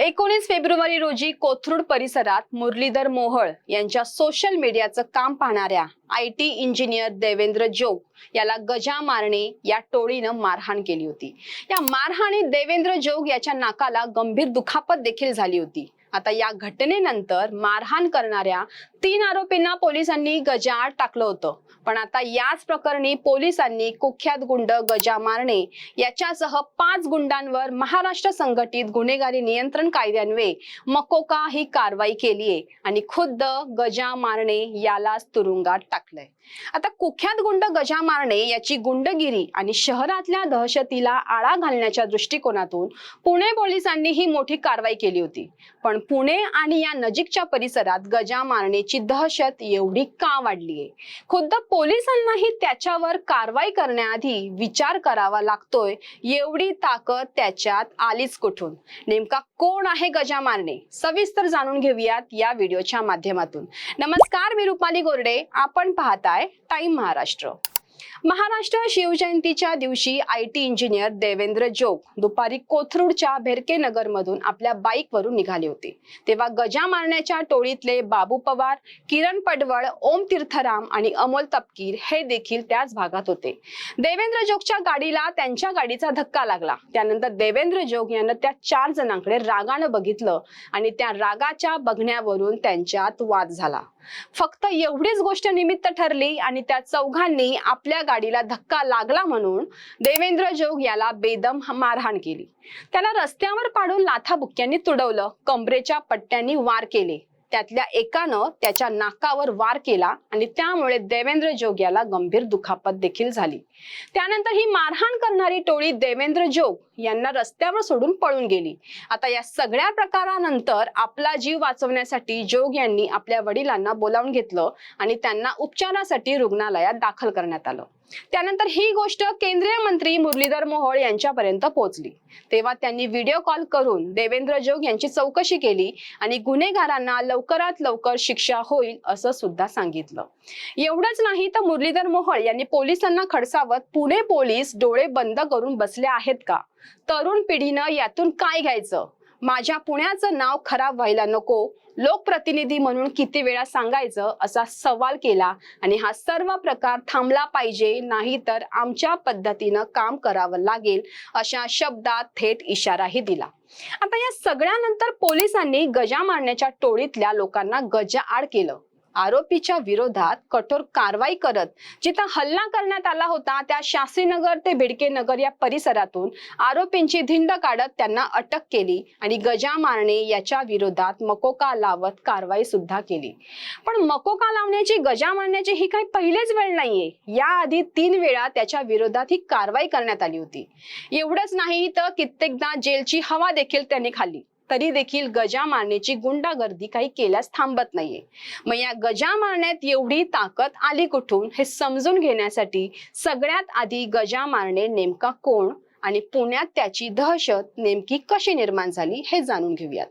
एकोणीस फेब्रुवारी रोजी कोथरूड परिसरात मुरलीधर मोहळ यांच्या सोशल मीडियाचं काम पाहणाऱ्या I T engineer Devendra Jog याला गजा मारणे या टोळीनं मारहाण केली होती. या मारहाणीत देवेंद्र जोग याच्या नाकाला गंभीर दुखापत देखील झाली होती. आता या घटनेनंतर मारहाण करणाऱ्या तीन आरोपींना पोलिसांनी गजाआड टाकलं होतं. पण आता याच प्रकरणी पोलिसांनी कुख्यात गुंड गजा मारणे याच्यासह पाच गुंडांवर महाराष्ट्र संघटित गुन्हेगारी नियंत्रण कायद्यान्वये मकोका ही कारवाई केली आहे आणि खुद्द गजा मारणे यालाच तुरुंगात टाकलंय. आता कुख्यात गुंड गजा मारणे याची गुंडगिरी आणि शहरातल्या दहशतीला आळा घालण्याच्या दृष्टिकोनातून पुणे पोलिसांनी ही मोठी कारवाई केली होती. पण पुणे आणि या नजीकच्या परिसरात गजा मारणे याची दहशत एवढी का वाढलीये खुद्द पोलिसांनाही त्याच्यावर कारवाई करण्याआधी विचार करावा लागतोय एवढी ताकद त्याच्यात आलीच कुठून? नेमका कोण आहे गजा मारणे? सविस्तर जाणून घेऊयात या व्हिडिओच्या माध्यमातून. नमस्कार मी रुपाली गोरडे. आपण पाहताय टाइम महाराष्ट्र. महाराष्ट्र शिवजयंतीच्या दिवशी I T engineer Devendra Jog दुपारी कोथरूडच्या भेरके नगर मधून आपल्या बाईक वरून निघाले होते. तेव्हा गजा मारण्याच्या टोळीतले बाबू पवार किरण पडवळ ओम तीर्थराम आणि अमोल तपकीर हे देखील त्याच भागात होते. देवेंद्र जोगच्या गाडीला त्यांच्या गाडीचा धक्का लागला. त्यानंतर देवेंद्र जोग यांना त्या चार जणांकडे रागानं बघितलं आणि त्या रागाच्या बघण्यावरून त्यांच्यात वाद झाला. फक्त एवढीच गोष्ट निमित्त ठरली आणि त्या चौघांनी आपल्या गाडीला धक्का लागला म्हणून देवेंद्र जोग याला बेदम मारहाण केली. त्याला रस्त्यावर पाडून लाथाबुक्क्यांनी तुडवलं. कमरेच्या पट्ट्यांनी वार केले. त्यातल्या एकानं त्याच्या नाकावर वार केला आणि त्यामुळे देवेंद्र जोग याला गंभीर दुखापत देखील झाली. त्यानंतर ही मारहाण करणारी टोळी देवेंद्र जोग यांना रस्त्यावर सोडून पळून गेली. आता या सगळ्या प्रकारानंतर आपला जीव वाचवण्यासाठी जोग यांनी आपल्या वडिलांना बोलावून घेतलं आणि त्यांना उपचारासाठी रुग्णालयात दाखल करण्यात आलं. त्यानंतर ही गोष्ट केंद्रीय मंत्री मुरलीधर मोहोळ यांच्यापर्यंत पोहोचली. तेव्हा त्यांनी व्हिडिओ कॉल करून देवेंद्र जोग यांची चौकशी केली आणि गुन्हेगारांना लवकरात लवकर शिक्षा होईल असं सुद्धा सांगितलं. एवढंच नाही तर मुरलीधर मोहोळ यांनी पोलिसांना खडसावत पुणे पोलीस डोळे बंद करून बसले आहेत का? तरुण पिढीनं यातून काय घ्यायचं? माझ्या पुण्याचं नाव खराब व्हायला नको. लोकप्रतिनिधी म्हणून किती वेळा सांगायचं असा सवाल केला आणि हा सर्व प्रकार थांबला पाहिजे नाही तर आमच्या पद्धतीनं काम करावं लागेल अशा शब्दात थेट इशाराही दिला. आता या सगळ्यानंतर पोलिसांनी गजा मारण्याच्या टोळीतल्या लोकांना गजा आड केलं. आरोपीच्या विरोधात कठोर कारवाई करत जिथं हल्ला करण्यात आला होता त्या शास्त्रीनगर ते भिडके नगर या परिसरातून आरोपींची धिंड काढत त्यांना अटक केली आणि गजा मारणे याच्या विरोधात मकोका लावत कारवाई सुद्धा केली. पण मकोका लावण्याची गजा मारण्याची ही काही पहिलेच वेळ नाहीये. याआधी तीन वेळा त्याच्या विरोधात ही कारवाई करण्यात आली होती. एवढंच नाही तर कित्येकदा जेलची हवा देखील त्यांनी खाल्ली. तरी देखील गजा मारण्याची गुंडागर्दी काही केल्यास थांबत नाहीये. मग या गजा मारण्यात एवढी ताकद आली कुठून? हे समजून घेण्यासाठी सगळ्यात आधी गजा मारणे नेमका कोण आणि पुण्यात त्याची दहशत नेमकी कशी निर्माण झाली हे जाणून घेऊयात.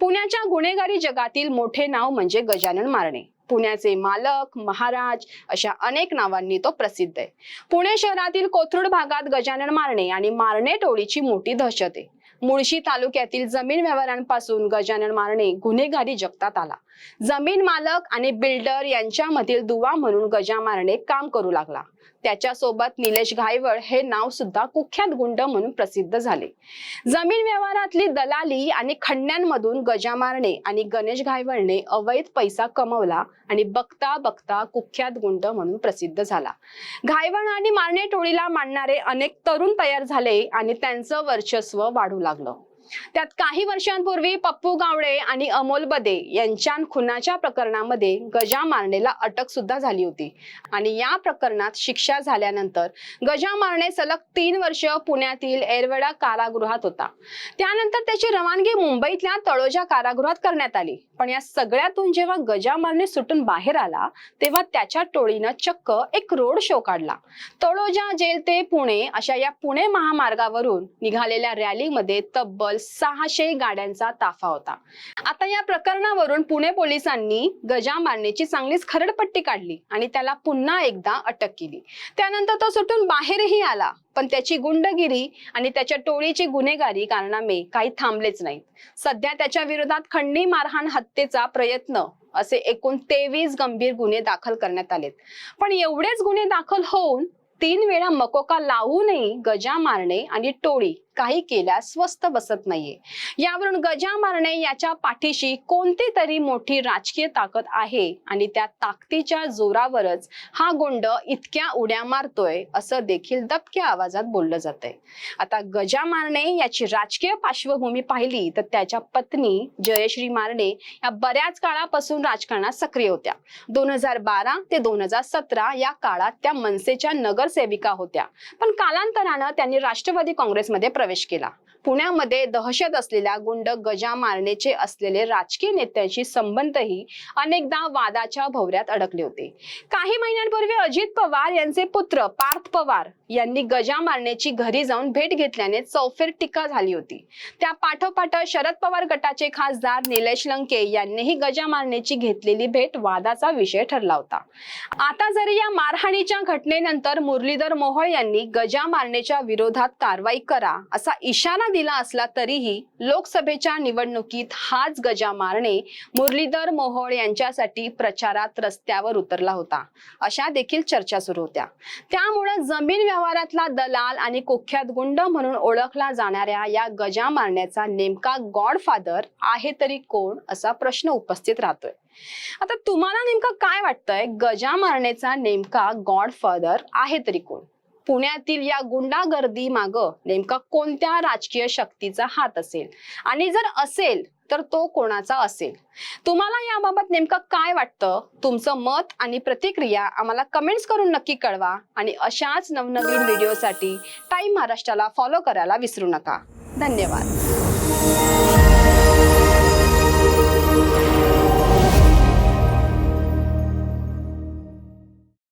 पुण्याच्या गुन्हेगारी जगातील मोठे नाव म्हणजे गजानन मारणे. पुण्याचे मालक महाराज अशा अनेक नावांनी तो प्रसिद्ध आहे. पुणे शहरातील कोथरूड भागात गजानन मारणे आणि मारणे टोळीची मोठी दहशत आहे. मुळशी तालुक्यातील जमीन व्यवहारांपासून गजानन मारणे गुन्हेगारी जगतात आला. जमीन मालक आणि बिल्डर यांच्यामधील दुवा म्हणून गजा मारणे काम करू लागला. त्याच्यासोबत निलेश घायवळ हे नाव सुद्धा कुख्यात गुंड म्हणून प्रसिद्ध झाले. जमीन व्यवहारातली दलाली आणि खंड्यांमधून गजा मारणे आणि गणेश घायवळने अवैध पैसा कमवला आणि बघता बघता कुख्यात गुंड म्हणून प्रसिद्ध झाला. घायवळ आणि मारणे टोळीला मांडणारे अनेक तरुण तयार झाले आणि त्यांचं वर्चस्व वाढू लागलं. त्यात काही वर्षांपूर्वी पप्पू गावडे आणि अमोल बदे यांच्या खुनाच्या प्रकरणामध्ये गजा मारणेला अटक सुद्धा झाली होती. आणि या प्रकरणात शिक्षा झाल्यानंतर गजा मारणे सलग तीन वर्ष पुण्यातील एरवेडा कारागृहात होता. त्यानंतर त्याची रवानगी मुंबईतल्या तळोजा कारागृहात करण्यात आली. पण या सगळ्यातून जेव्हा गजा मारणे सुटून बाहेर आला तेव्हा त्याच्या टोळीनं चक्क एक रोड शो काढला. तळोजा जेल ते पुणे अशा या पुणे महामार्गावरून निघालेल्या रॅलीमध्ये तब्बल सहाशे गाड्यांचा ताफा होता. आता या प्रकरणावरून पुणे पोलिसांनी गजा मारण्याची चांगलीच खरडपट्टी काढली आणि त्याला पुन्हा एकदा अटक केली. त्यानंतर तो सुटून बाहेरही आला पण त्याची गुंडगिरी आणि त्याच्या टोळीची गुन्हेगारी कारणामे काही थांबलेच नाहीत. सध्या त्याच्या विरोधात खंडणी मारहाण हत्येचा प्रयत्न असे एकूण तेवीस गंभीर गुन्हे दाखल करण्यात आलेत. पण एवढेच गुन्हे दाखल होऊन तीन वेळा मकोका लावूनही गजा मारणे आणि टोळी काही केल्यास स्वस्त बसत नाहीये. यावरून गजा मारणे याच्या पाठीशी कोणती तरी मोठी राजकीय ताकद आहे आणि त्या ताकदीच्या जोरावरच हा गोंड इतक्या उड्या मारतोय असं देखील दबक्या आवाजात बोललं जातंय. आता गजा मारणे याची राजकीय पार्श्वभूमी पाहिली तर त्याच्या पत्नी जयश्री मारणे या बऱ्याच काळापासून राजकारणात सक्रिय होत्या. दोन हजार बारा ते दोन हजार सतरा या काळात त्या मनसेच्या नगरसेविका होत्या. पण कालांतरानं त्यांनी राष्ट्रवादी काँग्रेसमध्ये प्रवेश केला. पुण्यामध्ये दहशत असलेल्या गुंड गजा मारणेचे असलेले राजकीय नेत्यांशी संबंधही अनेकदा वादाच्या भोवऱ्यात अडकले होते. काही महिन्यांपूर्वी अजित पवार यांचे पुत्र पार्थ पवार यांनी गजा मारण्याची घरी जाऊन भेट घेतल्याने चौफेर टीका झाली होती. त्या पाठोपाठ शरद पवार गटाचे खासदार निलेश लंके यांनीही गजा मारण्याची घेतलेली भेट वादाचा विषय ठरला होता. आता जरी या मारहाणीच्या घटनेनंतर मुरलीधर मोहोळ यांनी गजा मारण्याच्या विरोधात कारवाई करा असा इशारा दिला असला तरीही लोकसभेच्या निवडणुकीत हाच गजा मारणे मुरलीधर मोहोळ यांच्यासाठी प्रचारात रस्त्यावर उतरला होता. अशा देखील चर्चा सुरू होत्या. त्यामुळे जमीन व्यवहारातला दलाल आणि कुख्यात गुंड म्हणून ओळखला जाणाऱ्या या गजा मारण्याचा नेमका गॉडफादर आहे तरी कोण असा प्रश्न उपस्थित राहतोय. आता तुम्हाला नेमकं काय वाटतंय? गजा मारण्याचा नेमका गॉडफादर आहे तरी कोण? पुण्यातील या गुंडागर्दी माग नेमका कोणत्या राजकीय शक्तीचा हात असेल? आणि जर असेल तर तो कोणाचा असेल? तुम्हाला याबाबत नेमकं काय वाटतं? तुमचं मत आणि प्रतिक्रिया आम्हाला कमेंट्स करून नक्की कळवा आणि अशाच नवनवीन व्हिडिओसाठी टाइम महाराष्ट्राला फॉलो करायला विसरू नका. धन्यवाद.